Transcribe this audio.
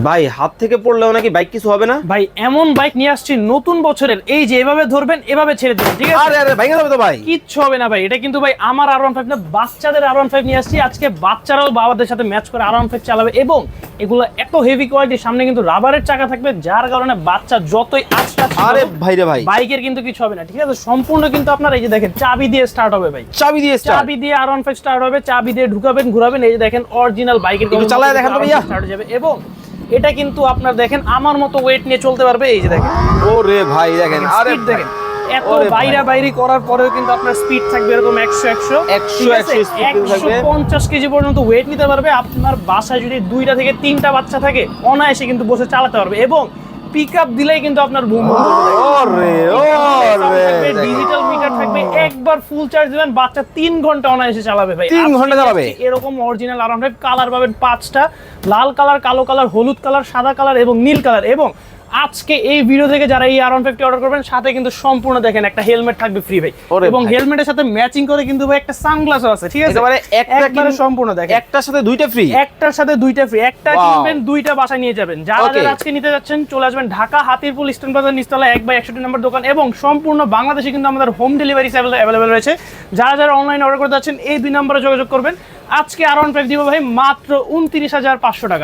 ভাই হাত থেকে পড়লেও নাকি বাইক কিছু হবে না? ভাই এমন বাইক নিয়ে আসছি নতুন বছরের এই যে এভাবে ধরবেন এভাবে ছেড়ে দেবেন ঠিক আছে? আরে আরে ভেঙে যাবে তো ভাই। কিচ্ছু হবে না ভাই এটা কিন্তু ভাই আমার আর ওয়ান ফাইভ না বাচ্চাদের আর ওয়ান ফাইভ নিয়ে আসছি আজকে বাচ্চারাও বাবাদের সাথে ম্যাচ করে আর ওয়ান ফাইভ চালাবে এবং এগুলো এত হেভি কোয়ালিটির সামনে কিন্তু রাবারের চাকা থাকবে যার কারণে বাচ্চা যতই আস্তে আরে ভাই রে ভাই। বাইকের কিন্তু কিছু হবে না ঠিক আছে? সম্পূর্ণ কিন্তু আপনার এই যে দেখেন চাবি দিয়ে স্টার্ট হবে ভাই। চাবি দিয়ে স্টার্ট চাবি দিয়ে আর ওয়ান ফাইভ স্টার্ট হবে চাবি দিয়ে ঢুকাবেন ঘুরাবেন এই যে দেখেন অরিজিনাল বাইকের কিন্তু চালায় দেখান তো ভাইয়া। স্টার্ট যাবে এবং এটা কিন্তু আপনার দেখেন আমার মতো ওয়েট নিয়ে চলতে পারবে এই যে দেখেন। ওরে ভাই দেখেন আরে স্পিড দেখেন এত। বাইরা বাইরি করার পরেও কিন্তু আপনার স্পিড থাকবে এরকম একশো একশো। 100 100 speed কিন্তু থাকবে। পঞ্চাশ কেজি পর্যন্ত ওয়েট নিতে পারবে আপনার বাসায় যদি দুইটা থেকে তিনটা বাচ্চা থাকে অনায়াসে কিন্তু বসে চালাতে পারবে। এবং পিক আপ দিলেই কিন্তু আপনার বুম ওরে থাকবে একবার ফুল চার্জ দিবেন বাচ্চা তিন ঘণ্টা অনায়াসে চালাবে ভাই। তিন ঘণ্টা চালাবে? এরকম অরিজিনাল আরাম কালার পাবেন পাঁচটা। লাল কালার কালো কালার হলুদ কালার সাদা কালার এবং নীল কালার এবং আজকে এই ভিডিও থেকে যারা এই আর ফাইভটি অর্ডার করবেন সাথে কিন্তু সম্পূর্ণ দেখেন একটা হেলমেট থাকবে ফ্রি ভাই। এবং। হেলমেটের সাথে ম্যাচিং করে কিন্তু ভাই একটা সানগ্লাসও আছে ঠিক আছে? মানে একটা একবারে সম্পূর্ণ দেখেন। একটার সাথে দুইটা ফ্রি একটার সাথে দুইটা ফ্রি একটা কিনবেন দুইটা বাসায় নিয়ে যাবেন। যারা যারা আজকে নিতে যাচ্ছেন চলে আসবেন ঢাকা হাতিরপুল ইস্টার্ন বাজার নিচতলা এক বাই একষট্টি নম্বর দোকান এবং সম্পূর্ণ বাংলাদেশে কিন্তু আমাদের হোম ডেলিভারি অ্যাভেলেবেল রয়েছে। যারা যারা অনলাইন অর্ডার করতে যাচ্ছেন এই দুই নম্বরে যোগাযোগ করবেন। আজকে আর ওয়ান ফাইভ দিব ভাই মাত্র উনত্রিশ হাজার পাঁচশো টাকায়।